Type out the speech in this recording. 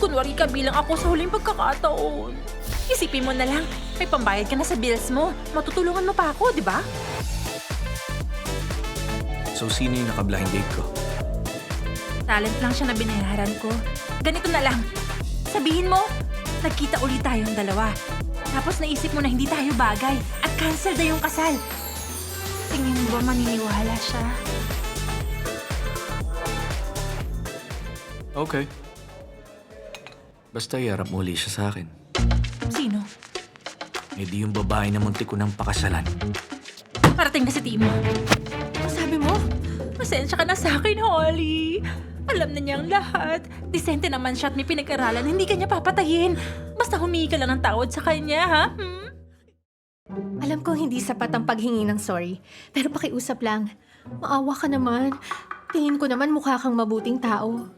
Magkunwari ka bilang ako sa huling pagkakataon. Isipin mo na lang, may pambayad ka na sa bills mo. Matutulungan mo pa ako, di ba? So, sino yung naka-blind date ko? Talent lang siya na binayaran ko. Ganito na lang. Sabihin mo, nagkita ulit tayong dalawa. Tapos naisip mo na hindi tayo bagay at cancel na yung kasal. Tingin mo ba maniniwala siya? Okay. Basta iarap mo uli siya sa akin. Sino? Eh di yung babae na munti ko ng pakasalan. Parating na si Timo. Ang sabi mo? Pasensya ka na sa akin, Holly. Alam na niya ang lahat. Disente naman siya at may pinag-aralan. Hindi ka niya papatayin. Basta humingi ka lang ng tawad sa kanya, ha? Hmm? Alam ko hindi sapat ang paghingi ng sorry, pero pakiusap lang. Maawa ka naman. Tingin ko naman mukha kang mabuting tao.